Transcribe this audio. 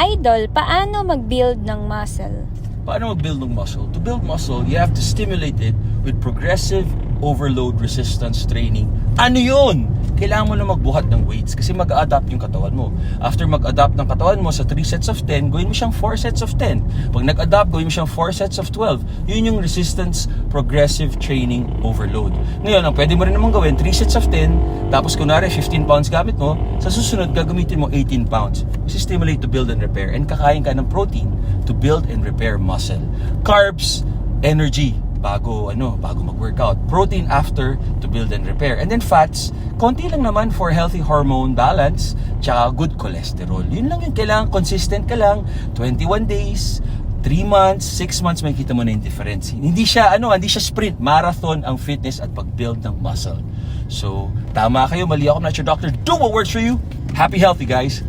Idol, paano mag-build ng muscle? Paano mag-build ng muscle? To build muscle, you have to stimulate it with progressive overload resistance training. Ano yun? Kailangan mo na magbuhat ng weights kasi mag-adapt yung katawan mo. After mag-adapt ng katawan mo sa 3 sets of 10, gawin mo siyang 4 sets of 10. Pag nag-adapt, gawin mo siyang 4 sets of 12. Yun yung resistance progressive training overload. Ngayon, ang pwede mo rin naman gawin, 3 sets of 10, tapos kunwari 15 pounds gamit mo, sa susunod gagamitin mo 18 pounds. Is stimulate to build and repair. And kakain ka ng protein to build and repair muscle. Carbs, energy, bago ano, bago mag-workout. Protein after to build and repair. And then fats, konti lang naman for healthy hormone balance, tsaka good cholesterol. Yun lang yung kailangan consistent ka lang, 21 days, 3 months, 6 months, may kita mo na yung difference. Hindi siya, ano, hindi siya sprint, marathon ang fitness at pag-build ng muscle. So, tama kayo, mali ako, not your doctor. Do what works for you. Happy healthy, guys.